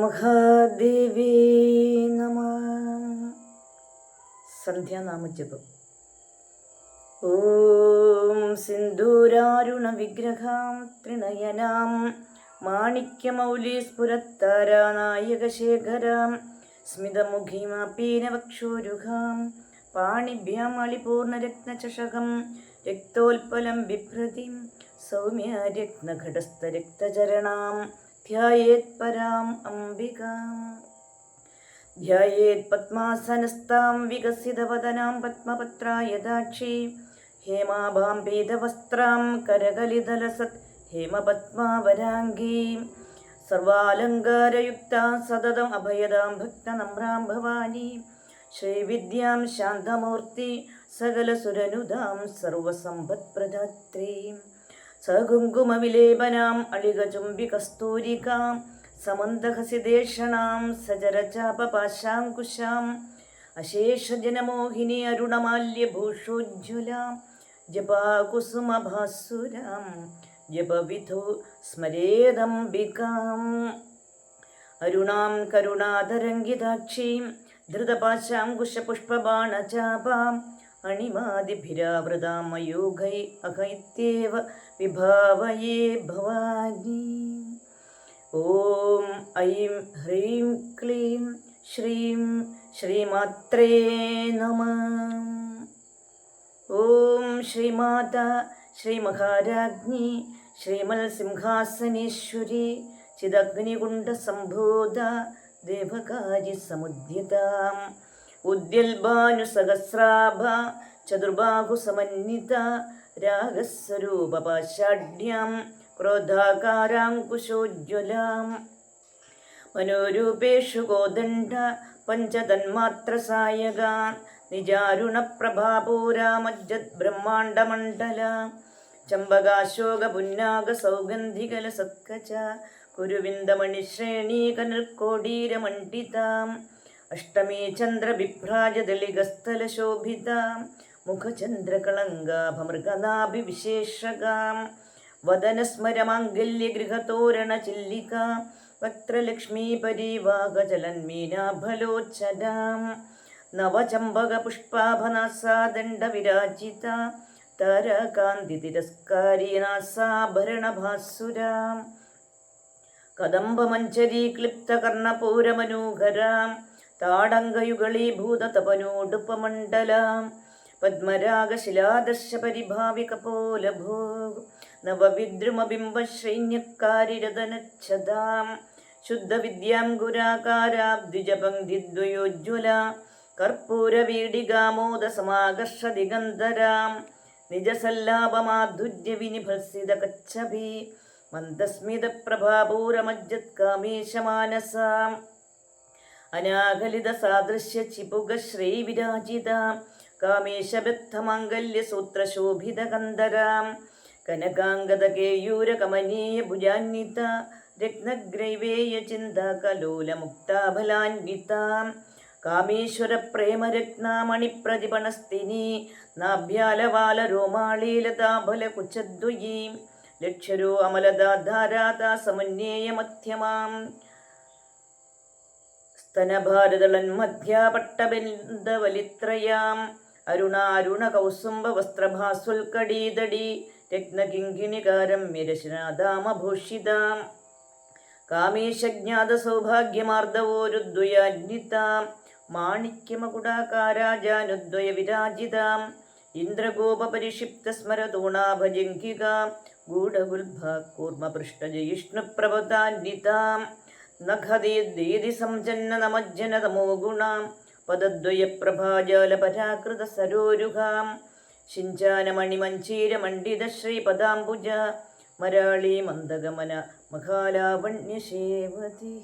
മഹാദേവി നമ. സന്ധ്യാനാമജപം. ഓം സിന്ദൂരാരുണ വിഗ്രഹാം ത്രിനയനാം. മാണിക്യമൗലീസ്ഫുരത്താരാനായകശേഖരാം സ്മിതമുഖീമാപീനവക്ഷോരുഹാം. പാണിഭ്യാം അളിപൂർണരത്നചഷകം രക്തോൽപലം ബിഭ്രതിം സൗമ്യരത്നഘടസ്ഥരക്തചരണാം ധ്യായേത് പരാം അംബികാം. ധ്യായേത് പത്മാസനസ്താം വികസിതവദനാം പത്മപത്രായദാക്ഷി ഹേമാഭാം പീതവസ്ത്രാം കരകലിതലസത് ഹേമപത്മാവരാംഗീ. സർവാലങ്കാരയുക്താം സതതം അഭയദാം ഭക്തനമ്രാം ഭവാനി. ശ്രീവിദ്യാം ശാന്തമൂർത്തി സകലസുരനുദാം സർവസമ്പത്പ്രദാത്രീം. സകുങ്കുമവിലേപനാം അളികചുംബികസ്തൂരികാം സമന്തഹസിദേഷണാം സജരചാപപാശാങ്കുശാം അശേഷജനമോഹിനി അരുണമാല്യഭൂഷോജ്വലാം ജപാകുസുമഭാസുരാം ജപവിധു സ്മരേദംബികാം. അരുണാം കരുണാതരംഗിതാക്ഷീം ധൃതപാശാങ്കുശപുഷ്പബാണചാപാം അണിമാതിഭിരാവൃതാം അയൂഘൈ അഹൈത്യേവ വിഭാവയേ ഭവാനി. ഓം ഐം ഹ്രീം ക്ലീം ശ്രീം ശ്രീമാത്രേ നമ. ഓം ശ്രീമാത ശ്രീമഹാരാജ്ഞി ശ്രീമൽ സിംഹാസനേശ്വരി ചിദഗ്നികുണ്ഡസംഭൂത ദേവകാരി സമുദ്യതാം ഉദ്യൽഭാനുസഹസ്രാഭ രാഗസ്വരൂപ പാഷാഢ്യം ക്രോധാകാരാങ്കുശോജ്വലാം മനോരൂപേഷു കോദണ്ഡ പഞ്ചതന്മാത്രസായക നിജാരുണപ്രഭാപൂരാമജ്ജത് ബ്രഹ്മാണ്ഡമണ്ഡല ചമ്പകാശോക പുന്നാഗ സൗഗന്ധികല സത്കച കുരുവിന്ദമണിശ്രേണീ കനൽക്കോടീരമണ്ഡിതാം അഷ്ടമീ ചന്ദ്രബിഭ്രാജദളികസ്ഥലശോഭിതാം മുഖചന്ദ്രകളങ്കാഭമൃഗനാഭിവിശേഷകാം വദനസ്മരമാംഗല്യഗൃഹതോരണചില്ലികാ വക്ത്രലക്ഷ്മീപരിവാഹചലന്മീനാഫലോച്ചനാം നവചമ്പകപുഷ്പാഭനാസാദണ്ഡവിരാജിത താരകാന്തിതിരസ്കാരീനാസാഭരണഭാസുരാം കദംബമഞ്ചരീക്ലിപ്തകർണപൂരമനോഹരാം താടങ്കയുഗളീഭൂതതപനോടുപമണ്ഡലാം പദ്മരാഗശിലാദർശപരിഭാവികപോലഭോ നവവിദ്രുമബിംബശ്രൈന്യക്കാരിരതനച്ഛതാം ശുദ്ധവിദ്യാം ഗുരാകാരാബ്ദിജപങ്ക്തിദ്വയോജ്വല കർപ്പൂരവീഡികാമോദസമാകർഷദിഗന്ധരാം നിജസല്ലാപമാധുര്യവിനിഭത്സിതകച്ഛഭി മന്ദസ്മിതപ്രഭാപൂരമജ്ജത്കാമേശമാനസാം അനാകലിതസാദൃശ്യചിപുഗശ്രീവിരാജിതാം കാമേശബദ്ധമാംഗല്യസൂത്രശോഭിതകന്ധരാം കനകാംഗതകേയൂരകമനീയഭുജാന്വിത രത്നഗ്രൈവേയചിന്താകലോലമുക്താഫലാന്വിതാം കാമേശ്വരപ്രേമരത്നാമണിപ്രതിപണസ്തിനി നാഭ്യാലവാലരോമാളീലതാഫലകുച്ചദ്വയീം ലക്ഷരോ അമലദാധാരാതാ സമന്യേയമധ്യമാം സ്തനഭാരതളന്മധ്യാപട്ടബന്ധവലിത്രയാം അരുണാരുണ കൗസുംബ വസ്ത്രഭാസുൽക്കടീതടി രത്നകിങ്കിനികാരം മിരശനാദാമഭൂഷിതാം കാമേശജ്ഞാത സൗഭാഗ്യമാർദ്ദവോരുദ്വയാജ്ഞിതാം മാണിക്യമകുടാകാരാജാനുദ്വയ വിരാജിതാം ഇന്ദ്രഗോപരിക്ഷിപ്തസ്മരതൂണാഭജങ്കികാം ഗൂഢഗുൽഭാ ഗൂഢഗുൽഭ നഖദീദീതി സംജന്ന നമജ്ജന തമോ ഗുണാം പദദ്വയപ്രഭാജാലപരാകൃത സരോരുഹാം ശിഞ്ചാനമണിമഞ്ചീരമണ്ഡിത ശ്രീപദാംബുജ മരാളി മന്ദഗമന മഹാലാവണ്യശേവതി